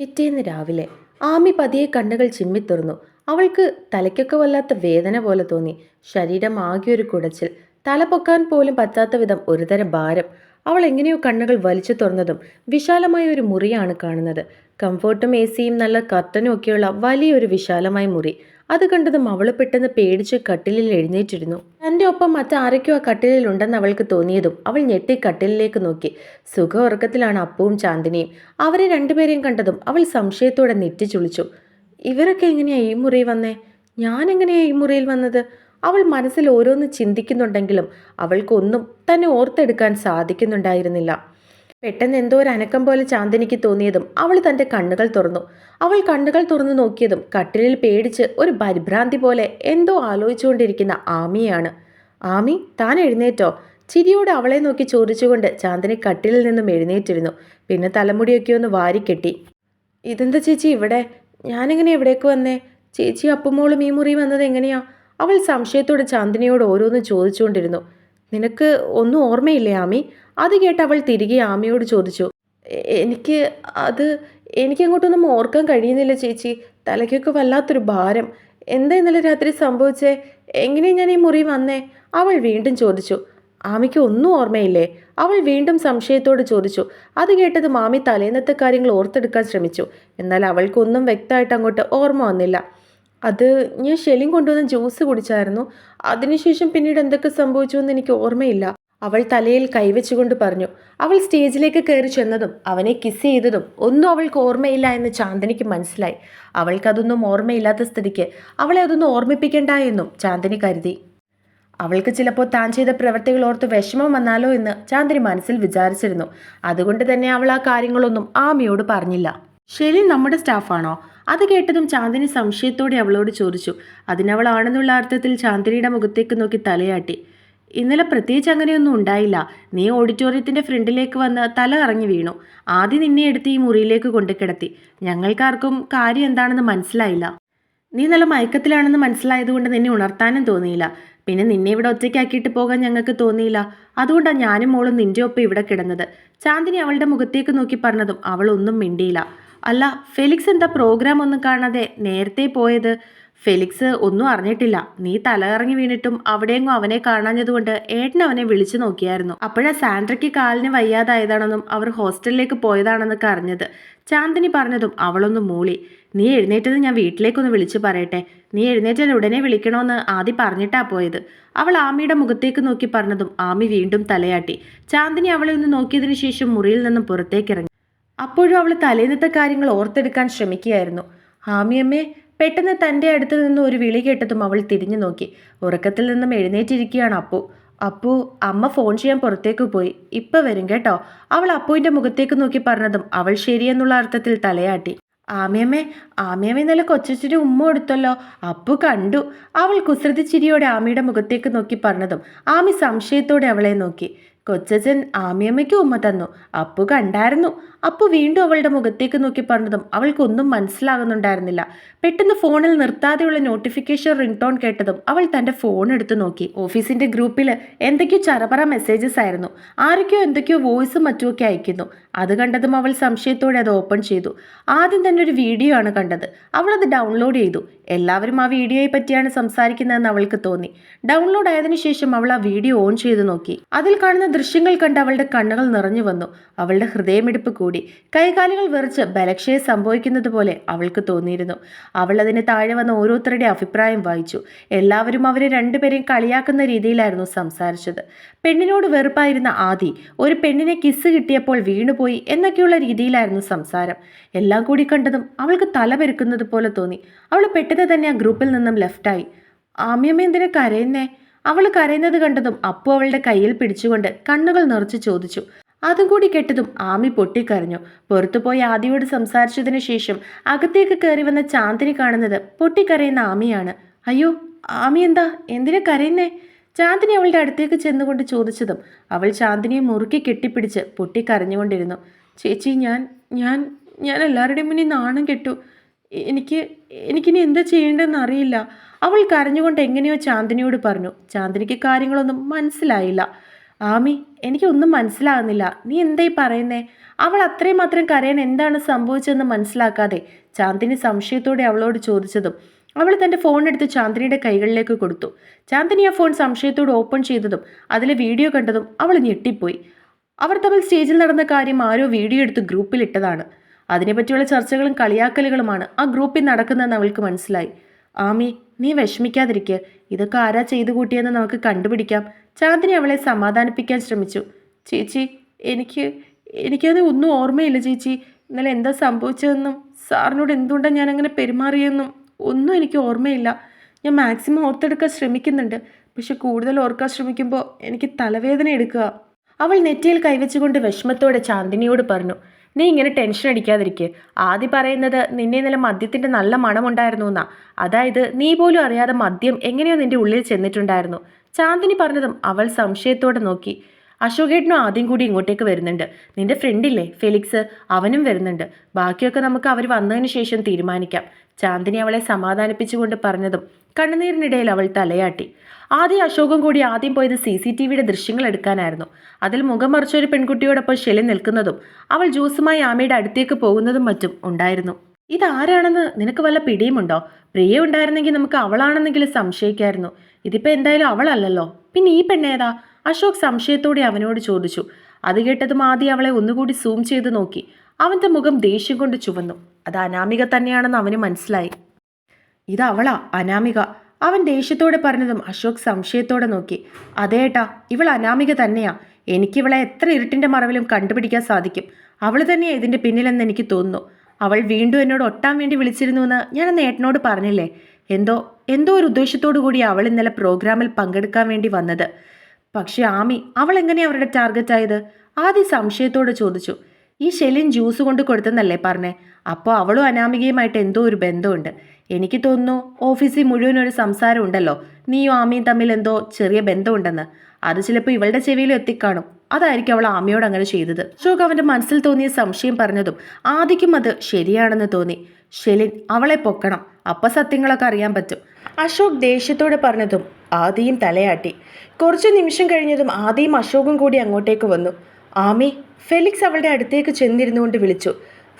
പിറ്റേന്ന് രാവിലെ ആമി പതിയെ കണ്ണുകൾ ചിമ്മിത്തുറന്നു അവൾക്ക് തലയ്ക്കൊക്കെ വല്ലാത്ത വേദന പോലെ തോന്നി. ശരീരം ആകെ ഒരു കുടച്ചിൽ. തല പൊക്കാൻ പോലും പറ്റാത്ത വിധം ഒരുതരം ഭാരം. അവൾ എങ്ങനെയോ കണ്ണുകൾ വലിച്ചു തുറന്നതും വിശാലമായ ഒരു മുറിയാണ് കാണുന്നത്. കംഫോർട്ടും എ സിയും നല്ല കർട്ടനും ഒക്കെയുള്ള വലിയൊരു വിശാലമായ മുറി. അത് കണ്ടതും അവൾ പെട്ടെന്ന് പേടിച്ച് കട്ടിലിൽ എഴുന്നേറ്റിരുന്നു. തന്റെ ഒപ്പം മറ്റാരൊക്കെയോ ആ കട്ടിലിൽ ഉണ്ടെന്ന് അവൾക്ക് തോന്നിയതും അവൾ ഞെട്ടി കട്ടിലിലേക്ക് നോക്കി. സുഖ ഉറക്കത്തിലാണ് അപ്പവും ചാന്ദിനിയും. അവരെ രണ്ടുപേരെയും കണ്ടതും അവൾ സംശയത്തോടെ നെറ്റിച്ചുളിച്ചു ഇവരൊക്കെ എങ്ങനെയാ ഈ മുറി വന്നേ? ഞാൻ എങ്ങനെയാ ഈ മുറിയിൽ വന്നത്? അവൾ മനസ്സിൽ ഓരോന്ന് ചിന്തിക്കുന്നുണ്ടെങ്കിലും അവൾക്കൊന്നും തന്നെ ഓർത്തെടുക്കാൻ സാധിക്കുന്നുണ്ടായിരുന്നില്ല. പെട്ടെന്ന് എന്തോ ഒരു അനക്കം പോലെ ചാന്ദിനിക്ക് തോന്നിയതും അവൾ തന്റെ കണ്ണുകൾ തുറന്നു. അവൾ കണ്ണുകൾ തുറന്നു നോക്കിയതും കട്ടിലിൽ പേടിച്ച് ഒരു പരിഭ്രാന്തി പോലെ എന്തോ ആലോചിച്ചുകൊണ്ടിരിക്കുന്ന ആമിയാണ്. ആമി താൻ എഴുന്നേറ്റോ? ചിരിയോട് അവളെ നോക്കി ചോദിച്ചുകൊണ്ട് ചാന്ദിനി കട്ടിലിൽ നിന്നും എഴുന്നേറ്റിരുന്നു. പിന്നെ തലമുടിയൊക്കെ ഒന്ന് വാരിക്കെട്ടി ഇതെന്താ ചേച്ചി ഇവിടെ? ഞാനെങ്ങനെ എവിടേക്ക് വന്നേ? ചേച്ചി അപ്പുമോളും ഈ മുറി വന്നത് എങ്ങനെയാ? അവൾ സംശയത്തോടെ ചാന്ദിനിയോട് ഓരോന്ന് ചോദിച്ചുകൊണ്ടിരുന്നു. നിനക്ക് ഒന്നും ഓർമ്മയില്ലേ ആമി? അത് കേട്ട് അവൾ തിരികെ ആമയോട് ചോദിച്ചു എനിക്ക് അത് എനിക്കങ്ങോട്ടൊന്നും ഓർക്കാൻ കഴിയുന്നില്ല ചേച്ചി. തലയ്ക്കൊക്കെ വല്ലാത്തൊരു ഭാരം. എന്താ ഇന്നലെ രാത്രി സംഭവിച്ചേ? എങ്ങനെ ഞാൻ ഈ മുറി വന്നേ? അവൾ വീണ്ടും ചോദിച്ചു ആമയ്ക്ക് ഒന്നും ഓർമ്മയില്ലേ? അവൾ വീണ്ടും സംശയത്തോട് ചോദിച്ചു അത് കേട്ടത് മാമി തലേന്നത്തെ കാര്യങ്ങൾ ഓർത്തെടുക്കാൻ ശ്രമിച്ചു. എന്നാൽ അവൾക്കൊന്നും വ്യക്തമായിട്ട് അങ്ങോട്ട് ഓർമ്മ വന്നില്ല. അത് ഞാൻ ഷെലിൻ കൊണ്ടുവന്ന ജ്യൂസ് കുടിച്ചായിരുന്നു. അതിനുശേഷം പിന്നീട് എന്തൊക്കെ സംഭവിച്ചു എന്ന് എനിക്ക് ഓർമ്മയില്ല. അവൾ തലയിൽ കൈവച്ചുകൊണ്ട് പറഞ്ഞു അവൾ സ്റ്റേജിലേക്ക് കയറി ചെന്നതും അവനെ കിസ് ചെയ്തതും ഒന്നും അവൾക്ക് ഓർമ്മയില്ല എന്ന് ചാന്ദനിക്ക് മനസ്സിലായി. അവൾക്കതൊന്നും ഓർമ്മയില്ലാത്ത സ്ഥിതിക്ക് അവളെ അതൊന്നും ഓർമ്മിപ്പിക്കണ്ട എന്നും ചാന്ദിനി കരുതി. അവൾക്ക് ചിലപ്പോൾ താൻ ചെയ്ത പ്രവൃത്തികൾ ഓർത്ത് വിഷമം വന്നാലോ എന്ന് ചാന്ദിനി മനസ്സിൽ വിചാരിച്ചിരുന്നു. അതുകൊണ്ട് തന്നെ അവൾ ആ കാര്യങ്ങളൊന്നും ആമിയോട് പറഞ്ഞില്ല. ഷെലിൻ നമ്മുടെ സ്റ്റാഫാണോ അത് കേട്ടതും ചാന്ദിനി സംശയത്തോടെ അവളോട് ചോദിച്ചു. അതിനവൾ ആണെന്നുള്ള അർത്ഥത്തിൽ ചാന്ദിനിയുടെ മുഖത്തേക്ക് നോക്കി തലയാട്ടി. ഇന്നലെ പ്രത്യേകിച്ച് അങ്ങനെയൊന്നും ഉണ്ടായില്ല. നീ ഓഡിറ്റോറിയത്തിന്റെ ഫ്രണ്ടിലേക്ക് വന്ന് തല ഇറങ്ങി വീണു. ആദ്യം നിന്നെ എടുത്ത് ഈ മുറിയിലേക്ക് കൊണ്ടു കിടത്തി. ഞങ്ങൾക്കാർക്കും കാര്യം എന്താണെന്ന് മനസ്സിലായില്ല. നീ നല്ല മയക്കത്തിലാണെന്ന് മനസ്സിലായതുകൊണ്ട് നിന്നെ ഉണർത്താനും തോന്നിയില്ല. പിന്നെ നിന്നെ ഇവിടെ ഒറ്റയ്ക്കാക്കിയിട്ട് പോകാൻ ഞങ്ങൾക്ക് തോന്നിയില്ല. അതുകൊണ്ടാണ് ഞാനും മോളും നിന്റെ ഒപ്പം ഇവിടെ കിടന്നത്. ചാന്ദിനി അവളുടെ മുഖത്തേക്ക് നോക്കി പറഞ്ഞതും അവളൊന്നും മിണ്ടിയില്ല. അല്ല ഫെലിക്സ് എന്താ പ്രോഗ്രാം ഒന്നും കാണാതെ നേരത്തെ പോയത്? ഫെലിക്സ് ഒന്നും അറിഞ്ഞിട്ടില്ല. നീ തലകറങ്ങി വീണിട്ടും അവിടെയെങ്ങും അവനെ കാണാഞ്ഞതുകൊണ്ട് ഏട്ടൻ അവനെ വിളിച്ചു നോക്കിയായിരുന്നു. അപ്പോഴാ സാൻഡ്രയ്ക്ക് കാലിന് വയ്യാതായതാണെന്നും അവർ ഹോസ്റ്റലിലേക്ക് പോയതാണെന്നൊക്കെ അറിഞ്ഞത്. ചാന്ദിനി പറഞ്ഞതും അവളൊന്ന് മൂളി. നീ എഴുന്നേറ്റത് ഞാൻ വീട്ടിലേക്കൊന്ന് വിളിച്ചു പറയട്ടെ. നീ എഴുന്നേറ്റാൽ ഉടനെ വിളിക്കണമെന്ന് ആദ്യം പറഞ്ഞിട്ടാ പോയത്. അവൾ ആമിയുടെ മുഖത്തേക്ക് നോക്കി പറഞ്ഞതും ആമി വീണ്ടും തലയാട്ടി. ചാന്ദിനി അവളെ ഒന്ന് നോക്കിയതിനു ശേഷം മുറിയിൽ നിന്നും പുറത്തേക്കിറങ്ങി. അപ്പോഴും അവൾ തലേന്നത്തെ കാര്യങ്ങൾ ഓർത്തെടുക്കാൻ ശ്രമിക്കുകയായിരുന്നു. ആമിയമ്മേ പെട്ടെന്ന് തന്റെ അടുത്ത് നിന്ന് ഒരു വിളി കേട്ടതും അവൾ തിരിഞ്ഞു നോക്കി. ഉറക്കത്തിൽ നിന്നും എഴുന്നേറ്റിരിക്കുകയാണ് അപ്പു. അപ്പു അമ്മ ഫോൺ ചെയ്യാൻ പുറത്തേക്ക് പോയി. ഇപ്പം വരും കേട്ടോ. അവൾ അപ്പുവിന്റെ മുഖത്തേക്ക് നോക്കി പറഞ്ഞതും അവൾ ശരിയെന്നുള്ള അർത്ഥത്തിൽ തലയാട്ടി. ആമിയമ്മേ ആമിയമ്മ നല്ല കൊച്ചിരി ഉമ്മ കൊടുത്തല്ലോ അപ്പു കണ്ടു. അവൾ കുസൃതി ചിരിയോടെ ആമിയുടെ മുഖത്തേക്ക് നോക്കി പറഞ്ഞതും ആമി സംശയത്തോടെ അവളെ നോക്കി. കൊച്ചച്ചൻ ആമിയമ്മയ്ക്ക് ഉമ്മ തന്നു. അപ്പു കണ്ടായിരുന്നു. അപ്പു വീണ്ടും അവളുടെ മുഖത്തേക്ക് നോക്കി പറഞ്ഞതും അവൾക്കൊന്നും മനസ്സിലാകുന്നുണ്ടായിരുന്നില്ല. പെട്ടെന്ന് ഫോണിൽ നിർത്താതെയുള്ള നോട്ടിഫിക്കേഷൻ റിംഗ് ടോൺ കേട്ടതും അവൾ തന്റെ ഫോൺ എടുത്തു നോക്കി. ഓഫീസിന്റെ ഗ്രൂപ്പിൽ എന്തൊക്കെയോ ചറപറ മെസ്സേജസ് ആയിരുന്നു. ആരൊക്കെയോ എന്തൊക്കെയോ വോയിസ് മറ്റുമൊക്കെ അയക്കുന്നു. അത് കണ്ടതും അവൾ സംശയത്തോടെ അത് ഓപ്പൺ ചെയ്തു. ആദ്യം തന്നെ ഒരു വീഡിയോ ആണ് കണ്ടത്. അവൾ അത് ഡൗൺലോഡ് ചെയ്തു. എല്ലാവരും ആ വീഡിയോയെ പറ്റിയാണ് സംസാരിക്കുന്നതെന്ന് അവൾക്ക് തോന്നി. ഡൗൺലോഡ് ആയതിനു ശേഷം അവൾ ആ വീഡിയോ ഓൺ ചെയ്തു നോക്കി. അതിൽ കാണുന്ന ദൃശ്യങ്ങൾ കണ്ട് അവളുടെ കണ്ണുകൾ നിറഞ്ഞു വന്നു. അവളുടെ ഹൃദയമിടിപ്പ് കൂടി. കൈകാലുകൾ വെറിച്ച് ബലക്ഷയം സംഭവിക്കുന്നത് പോലെ അവൾക്ക് തോന്നിയിരുന്നു. അവൾ അതിന് താഴെ വന്ന ഓരോരുത്തരുടെ അഭിപ്രായം വായിച്ചു. എല്ലാവരും അവരെ രണ്ടുപേരെയും കളിയാക്കുന്ന രീതിയിലായിരുന്നു സംസാരിച്ചത്. പെണ്ണിനോട് വെറുപ്പായിരുന്ന ആദി ഒരു പെണ്ണിനെ കിസ് കിട്ടിയപ്പോൾ വീണുപോയി എന്നൊക്കെയുള്ള രീതിയിലായിരുന്നു സംസാരം. എല്ലാം കൂടി കണ്ടതും അവൾക്ക് തല പെരുക്കുന്നത് പോലെ തോന്നി. അവൾ പെട്ടെന്ന് തന്നെ ആ ഗ്രൂപ്പിൽ നിന്നും ലെഫ്റ്റായി ആമിയമ്മ കരയുന്നേ? അവൾ കരയുന്നത് കണ്ടതും അപ്പു അവളുടെ കയ്യിൽ പിടിച്ചുകൊണ്ട് കണ്ണുകൾ നിറച്ച് ചോദിച്ചു. അതും കൂടി കെട്ടതും ആമി പൊട്ടിക്കരഞ്ഞു. പുറത്തുപോയി ആദിയോട് സംസാരിച്ചതിന് ശേഷം അകത്തേക്ക് കയറി വന്ന ചാന്ദിനി കാണുന്നത് പൊട്ടിക്കരയുന്ന ആമിയാണ്. അയ്യോ ആമി എന്താ? എന്തിനാ കരയുന്നേ? ചാന്ദിനി അവളുടെ അടുത്തേക്ക് ചെന്നുകൊണ്ട് ചോദിച്ചതും അവൾ ചാന്ദിനിയെ മുറുക്കി കെട്ടിപ്പിടിച്ച് പൊട്ടിക്കരഞ്ഞുകൊണ്ടിരുന്നു. ചേച്ചി ഞാൻ ഞാൻ ഞാൻ എല്ലാവരുടെയും മുന്നിൽ നാണം കെട്ടു. എനിക്ക് എനിക്കിനി എന്താ ചെയ്യേണ്ടതെന്ന് അറിയില്ല. അവൾ കരഞ്ഞുകൊണ്ട് എങ്ങനെയോ ചാന്ദിനിയോട് പറഞ്ഞു. ചാന്ദിനിക്ക് കാര്യങ്ങളൊന്നും മനസ്സിലായില്ല. ആമി എനിക്കൊന്നും മനസ്സിലാകുന്നില്ല. നീ എന്തായി പറയുന്നേ? അവൾ അത്രയും മാത്രം കരയാൻ എന്താണ് സംഭവിച്ചതെന്ന് മനസ്സിലാക്കാതെ ചാന്ദിനി സംശയത്തോടെ അവളോട് ചോദിച്ചതും അവൾ തന്റെ ഫോൺ എടുത്ത് ചാന്ദിനിയുടെ കൈകളിലേക്ക് കൊടുത്തു. ചാന്ദിനി ആ ഫോൺ സംശയത്തോട് ഓപ്പൺ ചെയ്തതും അതിലെ വീഡിയോ കണ്ടതും അവൾ ഞെട്ടിപ്പോയി. അവർ തമ്മിൽ സ്റ്റേജിൽ നടന്ന കാര്യം ആരോ വീഡിയോ എടുത്ത് ഗ്രൂപ്പിൽ ഇട്ടതാണ്. അതിനെപ്പറ്റിയുള്ള ചർച്ചകളും കളിയാക്കലുകളുമാണ് ആ ഗ്രൂപ്പിൽ നടക്കുന്നതെന്ന് അവൾക്ക് മനസ്സിലായി. ആമി നീ വിഷമിക്കാതിരിക്കുക ഇതൊക്കെ ആരാ ചെയ്തു കൂട്ടിയെന്ന് നമുക്ക് കണ്ടുപിടിക്കാം. ചാന്ദിനി അവളെ സമാധാനിപ്പിക്കാൻ ശ്രമിച്ചു. ചേച്ചി എനിക്ക് എനിക്കത് ഒന്നും ഓർമ്മയില്ല ചേച്ചി. ഇന്നലെ എന്താ സംഭവിച്ചതെന്നും സാറിനോട് എന്തുകൊണ്ടാണ് ഞാൻ അങ്ങനെ പെരുമാറിയെന്നും ഒന്നും എനിക്ക് ഓർമ്മയില്ല. ഞാൻ മാക്സിമം ഓർത്തെടുക്കാൻ ശ്രമിക്കുന്നുണ്ട്. പക്ഷെ കൂടുതൽ ഓർക്കാൻ ശ്രമിക്കുമ്പോൾ എനിക്ക് തലവേദന എടുക്കുക. അവൾ നെറ്റിയിൽ കൈവച്ചുകൊണ്ട് വിഷമത്തോടെ ചാന്ദിനിയോട് പറഞ്ഞു നീ ഇങ്ങനെ ടെൻഷൻ അടിക്കാതിരിക്കുക ആദ്യ പറയുന്നത് നിന്നെ ഇന്നലെ മദ്യത്തിന്റെ നല്ല മണമുണ്ടായിരുന്നു എന്നാ അതായത് നീ പോലും അറിയാതെ മദ്യം എങ്ങനെയോ നിന്റെ ഉള്ളിൽ ചെന്നിട്ടുണ്ടായിരുന്നു. ചാന്ദിനി പറഞ്ഞതും അവൾ സംശയത്തോടെ നോക്കി. അശോകേട്ടനും ആദ്യം കൂടി ഇങ്ങോട്ടേക്ക് വരുന്നുണ്ട്. നിന്റെ ഫ്രണ്ടില്ലേ ഫെലിക്സ്? അവനും വരുന്നുണ്ട്. ബാക്കിയൊക്കെ നമുക്ക് അവർ വന്നതിന് ശേഷം തീരുമാനിക്കാം. ചാന്ദിനി അവളെ സമാധാനിപ്പിച്ചുകൊണ്ട് പറഞ്ഞതും കണ്ണുനീരിനിടയിൽ അവൾ തലയാട്ടി. ആദ്യം അശോകും കൂടി ആദ്യം പോയത് സി സി ടി വിയുടെ ദൃശ്യങ്ങൾ എടുക്കാനായിരുന്നു. അതിൽ മുഖം മറിച്ചൊരു പെൺകുട്ടിയോടൊപ്പം ഷെലി നിൽക്കുന്നതും അവൾ ജ്യൂസുമായി ആമയുടെ അടുത്തേക്ക് പോകുന്നതും മറ്റും ഉണ്ടായിരുന്നു. ഇതാരാണെന്ന് നിനക്ക് വല്ല പിടിയുമുണ്ടോ? പ്രിയ ഉണ്ടായിരുന്നെങ്കിൽ നമുക്ക് അവളാണെന്നെങ്കിലും സംശയിക്കായിരുന്നു. ഇതിപ്പോൾ എന്തായാലും അവളല്ലല്ലോ. പിന്നെ ഈ പെണ്ണേതാ അശോക് സംശയത്തോടെ അവനോട് ചോദിച്ചു. അത് കേട്ടതും ആദ്യം അവളെ ഒന്നുകൂടി സൂം ചെയ്ത് നോക്കി. അവന്റെ മുഖം ദേഷ്യം കൊണ്ട് ചുവന്നു. അത് അനാമിക തന്നെയാണെന്ന് അവന് മനസ്സിലായി. ഇത് അവളാ അനാമിക. അവൻ ദേഷ്യത്തോടെ പറഞ്ഞതും അശോക് സംശയത്തോടെ നോക്കി. അതേട്ടാ ഇവൾ അനാമിക തന്നെയാ. എനിക്കിവളെ എത്ര ഇരുട്ടിന്റെ മറവിലും കണ്ടുപിടിക്കാൻ സാധിക്കും. അവൾ തന്നെയാ ഇതിന്റെ പിന്നിലെന്ന് എനിക്ക് തോന്നുന്നു. അവൾ വീണ്ടും എന്നോട് ഒട്ടാൻ വേണ്ടി വിളിച്ചിരുന്നു എന്ന് ഞാൻ അന്ന് ഏട്ടനോട് പറഞ്ഞില്ലേ? എന്തോ എന്തോ ഒരു ഉദ്ദേശത്തോടു കൂടി അവൾ ഇന്നലെ പ്രോഗ്രാമിൽ പങ്കെടുക്കാൻ വേണ്ടി വന്നത്. പക്ഷെ ആമി അവൾ എങ്ങനെയാണ് അവരുടെ ടാർഗറ്റ് ആയത്? ആദ്യം സംശയത്തോടെ ചോദിച്ചു. ഈ ശെലിൻ ജ്യൂസ് കൊണ്ട് കൊടുത്തെന്നല്ലേ പറഞ്ഞേ? അപ്പോൾ അവളും അനാമികയുമായിട്ട് എന്തോ ഒരു ബന്ധമുണ്ട്. എനിക്ക് തോന്നുന്നു ഓഫീസിൽ മുഴുവൻ ഒരു സംസാരം ഉണ്ടല്ലോ. നീയും ആമിയും തമ്മിൽ എന്തോ ചെറിയ ബന്ധമുണ്ടെന്ന്. അത് ചിലപ്പോൾ ഇവളുടെ ചെവിയിലും എത്തിക്കാണും. അതായിരിക്കും അവൾ ആമിയോട് അങ്ങനെ ചെയ്തത്. അശോക് അവന്റെ മനസ്സിൽ തോന്നിയ സംശയം പറഞ്ഞതും ആദിക്കും അത് ശരിയാണെന്ന് തോന്നി. ഷെലിൻ അവളെ പൊക്കണം. അപ്പം സത്യങ്ങളൊക്കെ അറിയാൻ പറ്റും. അശോക് ദേഷ്യത്തോടെ പറഞ്ഞതും ആദിയും തലയാട്ടി. കുറച്ചു നിമിഷം കഴിഞ്ഞതും ആദിയും അശോകും കൂടി അങ്ങോട്ടേക്ക് വന്നു. ആമി ഫെലിക്സ് അവളുടെ അടുത്തേക്ക് ചെന്നിരുന്നുകൊണ്ട് വിളിച്ചു.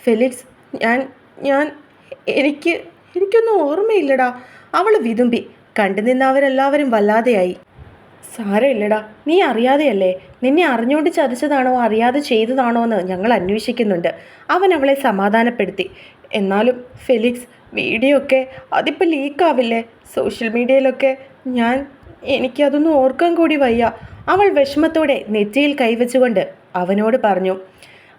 ഫെലിക്സ് ഞാൻ ഞാൻ എനിക്ക് എനിക്കൊന്നും ഓർമ്മയില്ലടാ. അവൾ വിതുമ്പി. കണ്ടു നിന്നവരെല്ലാവരും വല്ലാതെയായി. സാരമില്ലടാ നീ അറിയാതെയല്ലേ? നിന്നെ അറിഞ്ഞുകൊണ്ട് ചതിച്ചതാണോ അറിയാതെ ചെയ്തതാണോ എന്ന് ഞങ്ങൾ അന്വേഷിക്കുന്നുണ്ട്. അവൻ അവളെ സമാധാനപ്പെടുത്തി. എന്നാലും ഫെലിക്സ് വീഡിയോ ഒക്കെ അതിപ്പോൾ ലീക്കാവില്ലേ സോഷ്യൽ മീഡിയയിലൊക്കെ ഞാൻ എനിക്കതൊന്നും ഓർക്കാൻ കൂടി വയ്യ. അവൾ വിഷമത്തോടെ നെറ്റിയിൽ കൈവച്ചുകൊണ്ട് അവനോട് പറഞ്ഞു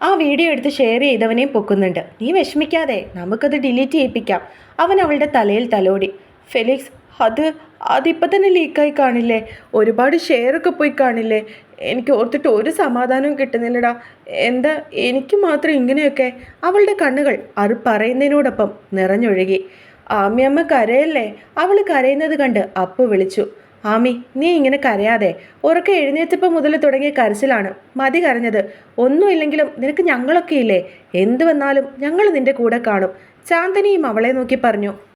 ആ വീഡിയോ എടുത്ത് ഷെയർ ചെയ്തവനെയും പൊക്കുന്നുണ്ട്. നീ വിഷമിക്കാതെ നമുക്കത് ഡിലീറ്റ് ചെയ്യിപ്പിക്കാം. അവൻ അവളുടെ തലയിൽ തലോടി. ഫെലിക്സ് അത് അതിപ്പോൾ തന്നെ ലീക്കായി കാണില്ലേ? ഒരുപാട് ഷെയറൊക്കെ പോയി കാണില്ലേ? എനിക്ക് ഓർത്തിട്ട് ഒരു സമാധാനവും കിട്ടുന്നില്ലടാ. എന്താ എനിക്ക് മാത്രം ഇങ്ങനെയൊക്കെ? അവളുടെ കണ്ണുകൾ അത് പറയുന്നതിനോടൊപ്പം നിറഞ്ഞൊഴുകി. ആമിയമ്മ കരയല്ലേ? അവൾ കരയുന്നത് കണ്ട് അപ്പു വിളിച്ചു. ആമി നീ ഇങ്ങനെ കരയാതെ. ഉറക്കെ എഴുന്നേറ്റപ്പോൾ മുതൽ തുടങ്ങിയ കരച്ചിലാണ്. മതി കരഞ്ഞത്. ഒന്നുമില്ലെങ്കിലും നിനക്ക് ഞങ്ങളൊക്കെ ഇല്ലേ എന്തു വന്നാലും ഞങ്ങൾ നിന്റെ കൂടെ കാണും. ചാന്ദനിയും അവളെ നോക്കി പറഞ്ഞു.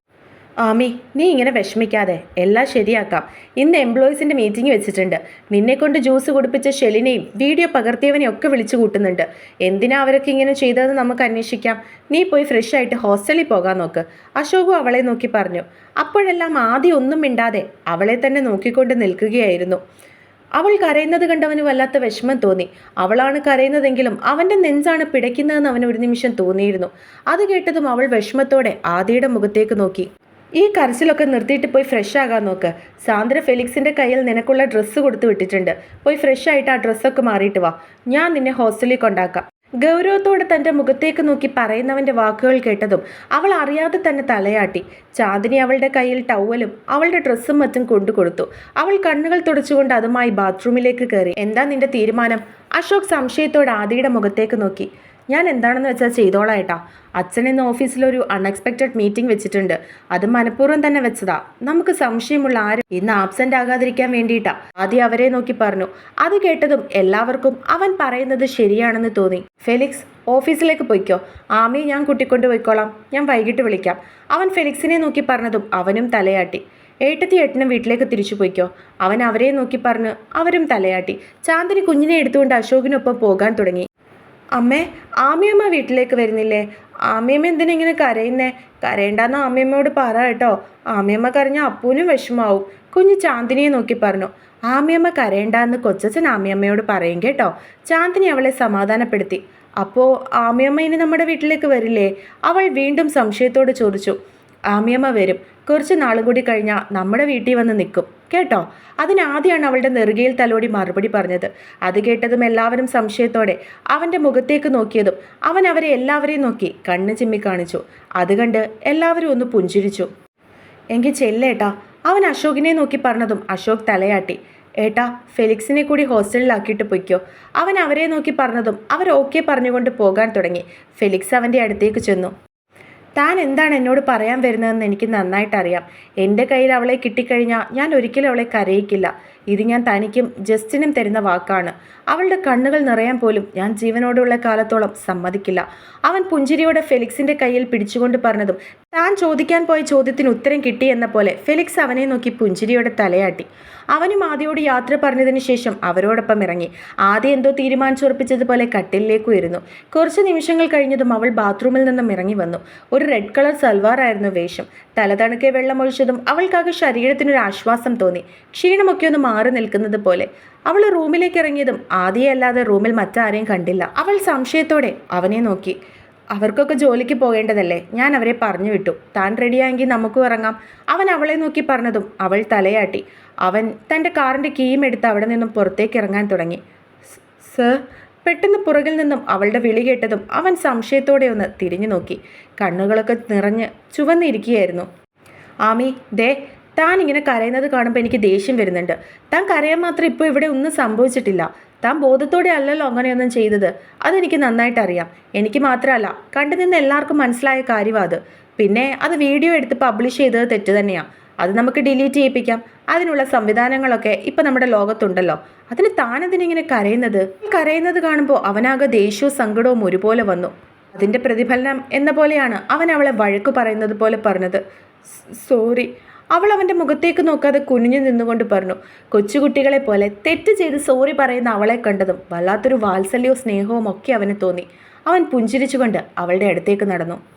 ആമി നീ ഇങ്ങനെ വിഷമിക്കാതെ എല്ലാം ശരിയാക്കാം. ഇന്ന് എംപ്ലോയീസിന്റെ മീറ്റിംഗ് വെച്ചിട്ടുണ്ട്. നിന്നെക്കൊണ്ട് ജ്യൂസ് കുടിപ്പിച്ച ഷെലിനെയും വീഡിയോ പകർത്തിയവനെയും ഒക്കെ വിളിച്ചു കൂട്ടുന്നുണ്ട്. എന്തിനാ അവരൊക്കെ ഇങ്ങനെ ചെയ്തതെന്ന് നമുക്ക് അന്വേഷിക്കാം. നീ പോയി ഫ്രഷ് ആയിട്ട് ഹോസ്റ്റലിൽ പോകാൻ നോക്ക്. അശോകു അവളെ നോക്കി പറഞ്ഞു. അപ്പോഴെല്ലാം ആദ്യം ഒന്നും മിണ്ടാതെ അവളെ തന്നെ നോക്കിക്കൊണ്ട് നിൽക്കുകയായിരുന്നു. അവൾ കരയുന്നത് കണ്ടവന് വല്ലാത്ത വിഷമം തോന്നി. അവളാണ് കരയുന്നതെങ്കിലും അവന്റെ നെഞ്ചാണ് പിടയ്ക്കുന്നതെന്ന് അവൻ ഒരു നിമിഷം തോന്നിയിരുന്നു. അത് കേട്ടതും അവൾ വിഷമത്തോടെ ആദിയുടെ മുഖത്തേക്ക് നോക്കി. ഈ കരച്ചിലൊക്കെ നിർത്തിയിട്ട് പോയി ഫ്രഷ് ആകാൻ നോക്ക്. സാന്ദ്ര ഫെലിക്സിന്റെ കയ്യിൽ നിനക്കുള്ള ഡ്രസ്സ് കൊടുത്തു വിട്ടിട്ടുണ്ട്. പോയി ഫ്രഷ് ആയിട്ട് ആ ഡ്രസ്സൊക്കെ മാറിയിട്ട് വാ. ഞാൻ നിന്നെ ഹോസ്റ്റലിൽ കൊണ്ടാക്കാം. ഗൗരവത്തോടെ തന്റെ മുഖത്തേക്ക് നോക്കി പറയുന്നവന്റെ വാക്കുകൾ കേട്ടതും അവൾ അറിയാതെ തന്നെ തലയാട്ടി. ചാന്ദിനി അവളുടെ കയ്യിൽ ടവലും അവളുടെ ഡ്രസ്സും മറ്റും കൊണ്ടുകൊടുത്തു അവൾ കണ്ണുകൾ തുടച്ചുകൊണ്ട് അതുമായി ബാത്റൂമിലേക്ക് കയറി. എന്താ നിന്റെ തീരുമാനം? അശോക് സംശയത്തോടെ ആദിയുടെ മുഖത്തേക്ക് നോക്കി. ഞാൻ എന്താണെന്ന് വെച്ചാൽ ചെയ്തോളായിട്ടാ അച്ഛൻ ഇന്ന് ഓഫീസിലൊരു അൺഎക്സ്പെക്റ്റഡ് മീറ്റിംഗ് വെച്ചിട്ടുണ്ട്. അത് മനഃപൂർവം തന്നെ വെച്ചതാ. നമുക്ക് സംശയമുള്ള ആരും ഇന്ന് ആബ്സെന്റ് ആകാതിരിക്കാൻ വേണ്ടിയിട്ടാ. ആദ്യം അവരെ നോക്കി പറഞ്ഞു. അത് കേട്ടതും എല്ലാവർക്കും അവൻ പറയുന്നത് ശരിയാണെന്ന് തോന്നി. ഫെലിക്സ് ഓഫീസിലേക്ക് പോയിക്കോ. ആമിയെ ഞാൻ കൂട്ടിക്കൊണ്ട് പോയിക്കോളാം. ഞാൻ വൈകിട്ട് വിളിക്കാം. അവൻ ഫെലിക്സിനെ നോക്കി പറഞ്ഞതും അവനും തലയാട്ടി. ഏട്ടത്തി ഏട്ടനും വീട്ടിലേക്ക് തിരിച്ചു പോയിക്കോ. അവൻ അവരെ നോക്കി പറഞ്ഞ് അവരും തലയാട്ടി. ചാന്ദിനി കുഞ്ഞിനെ എടുത്തുകൊണ്ട് അശോകിനൊപ്പം പോകാൻ തുടങ്ങി. അമ്മേ ആമിയമ്മ വീട്ടിലേക്ക് വരുന്നില്ലേ? ആമിയമ്മ എന്തിനാ ഇങ്ങനെ കരയുന്നേ? കരയണ്ടെന്ന് ആമിയമ്മയോട് പറ കേട്ടോ. ആമിയമ്മ കരഞ്ഞ അപ്പൂനും വിഷമാവും. കുഞ്ഞ് ചാന്ദിനിയെ നോക്കി പറഞ്ഞു. ആമിയമ്മ കരയണ്ടെന്ന് കൊച്ചച്ഛൻ ആമിയമ്മയോട് പറയും കേട്ടോ. ചാന്ദിനി അവളെ സമാധാനപ്പെടുത്തി. അപ്പോൾ ആമിയമ്മ ഇനി നമ്മുടെ വീട്ടിലേക്ക് വരില്ലേ? അവൾ വീണ്ടും സംശയത്തോട് ചോദിച്ചു. ആമിയമ്മ വരും. കുറച്ച് നാളും കൂടി കഴിഞ്ഞാൽ നമ്മുടെ വീട്ടിൽ വന്ന് നിൽക്കും. കേട്ടോ? അതിനാദ്യമാണ് അവളുടെ നെറുകയിൽ തലോടി മറുപടി പറഞ്ഞത്. അത് കേട്ടതും എല്ലാവരും സംശയത്തോടെ അവന്റെ മുഖത്തേക്ക് നോക്കിയതും അവൻ അവരെ എല്ലാവരെയും നോക്കി കണ്ണ് ചിമ്മി കാണിച്ചു. അത് കണ്ട് എല്ലാവരും ഒന്ന് പുഞ്ചിരിച്ചു. എങ്കിൽ ചെല്ലേട്ടാ അവൻ അശോകിനെ നോക്കി പറഞ്ഞതും അശോക് തലയാട്ടി. ഏട്ടാ ഫെലിക്സിനെ കൂടി ഹോസ്റ്റലിലാക്കിയിട്ട് പൊയ്ക്കോ. അവൻ അവരെ നോക്കി പറഞ്ഞതും അവർ ഓക്കെ പറഞ്ഞുകൊണ്ട് പോകാൻ തുടങ്ങി. ഫെലിക്സ് അവന്റെ അടുത്തേക്ക് ചെന്നു. താൻ എന്താണ് എന്നോട് പറയാൻ വരുന്നതെന്ന് എനിക്ക് നന്നായിട്ടറിയാം. എന്റെ കയ്യിൽ അവളെ കിട്ടിക്കഴിഞ്ഞാൽ ഞാൻ ഒരിക്കലും അവളെ കരയിക്കില്ല. ഇത് ഞാൻ തനിക്കും ജസ്റ്റിനും തരുന്ന വാക്കാണ്. അവളുടെ കണ്ണുകൾ നിറയാൻ പോലും ഞാൻ ജീവനോടുള്ള കാലത്തോളം സമ്മതിക്കില്ല. അവൻ പുഞ്ചിരിയോടെ ഫെലിക്സിന്റെ കയ്യിൽ പിടിച്ചുകൊണ്ട് പറഞ്ഞതും താൻ ചോദിക്കാൻ പോയ ചോദ്യത്തിന് ഉത്തരം കിട്ടി എന്ന പോലെ ഫെലിക്സ് അവനെ നോക്കി പുഞ്ചിരിയോടെ തലയാട്ടി. അവനും ആദ്യയോട് യാത്ര പറഞ്ഞതിന് ശേഷം അവരോടൊപ്പം ഇറങ്ങി. ആദ്യം എന്തോ തീരുമാനിച്ചുറപ്പിച്ചതുപോലെ കട്ടിലേക്ക് ഉയരുന്നു. കുറച്ച് നിമിഷങ്ങൾ കഴിഞ്ഞതും അവൾ ബാത്റൂമിൽ നിന്നും ഇറങ്ങി വന്നു. ഒരു റെഡ് കളർ സൽവാറായിരുന്നു വേഷം. തലതണുക്കെ വെള്ളമൊഴിച്ചതും അവൾക്കാകെ ശരീരത്തിനൊരു ആശ്വാസം തോന്നി. ക്ഷീണമൊക്കെ ഒന്ന് മാറി നിൽക്കുന്നത് പോലെ. അവൾ റൂമിലേക്ക് ഇറങ്ങിയതും ആദ്യയല്ലാതെ റൂമിൽ മറ്റാരെയും കണ്ടില്ല. അവൾ സംശയത്തോടെ അവനെ നോക്കി. അവർക്കൊക്കെ ജോലിക്ക് പോകേണ്ടതല്ലേ? ഞാൻ അവരെ പറഞ്ഞു വിട്ടു. താൻ റെഡിയായെങ്കിൽ നമുക്കും ഇറങ്ങാം. അവൻ അവളെ നോക്കി പറഞ്ഞതും അവൾ തലയാട്ടി. അവൻ തന്റെ കാറിന്റെ കീയും എടുത്ത് അവിടെ നിന്നും പുറത്തേക്ക് ഇറങ്ങാൻ തുടങ്ങി. സർ പെട്ടെന്ന് പുറകിൽ നിന്നും അവളുടെ വിളി കേട്ടതും അവൻ സംശയത്തോടെ ഒന്ന് തിരിഞ്ഞു നോക്കി. കണ്ണുകളൊക്കെ നിറഞ്ഞ് ചുവന്നിരിക്കുകയായിരുന്നു. ആമി ദേ താൻ ഇങ്ങനെ കരയുന്നത് കാണുമ്പോൾ എനിക്ക് ദേഷ്യം വരുന്നുണ്ട്. താൻ കരയാൻ മാത്രം ഇപ്പോൾ ഇവിടെ ഒന്നും സംഭവിച്ചിട്ടില്ല. താൻ ബോധത്തോടെ അല്ലല്ലോ അങ്ങനെയൊന്നും ചെയ്തത്. അതെനിക്ക് നന്നായിട്ട് അറിയാം. എനിക്ക് മാത്രമല്ല കണ്ടു നിന്ന് എല്ലാവർക്കും മനസ്സിലായ കാര്യമാണ് അത്. പിന്നെ അത് വീഡിയോ എടുത്ത് പബ്ലിഷ് ചെയ്തത് തെറ്റ് തന്നെയാണ് അത് നമുക്ക് ഡിലീറ്റ് ചെയ്യിപ്പിക്കാം. അതിനുള്ള സംവിധാനങ്ങളൊക്കെ ഇപ്പം നമ്മുടെ ലോകത്തുണ്ടല്ലോ. അതിന് താനെന്തിനിങ്ങനെ കരയുന്നത്? കരയുന്നത് കാണുമ്പോൾ അവനാകെ ദേഷ്യവും സങ്കടവും ഒരുപോലെ വന്നു. അതിന്റെ പ്രതിഫലനം എന്ന പോലെയാണ് അവൻ അവളെ വഴക്ക് പറയുന്നത് പോലെ പറഞ്ഞത്. സോറി. അവൾ അവന്റെ മുഖത്തേക്ക് നോക്കാതെ കുനിഞ്ഞു നിന്നുകൊണ്ട് പറഞ്ഞു കൊച്ചുകുട്ടികളെ പോലെ തെറ്റ് ചെയ്ത് സോറി പറയുന്ന അവളെ കണ്ടതും വല്ലാത്തൊരു വാത്സല്യവും സ്നേഹവും ഒക്കെ അവന് തോന്നി. അവൻ പുഞ്ചിരിച്ചുകൊണ്ട് അവളുടെ അടുത്തേക്ക് നടന്നു.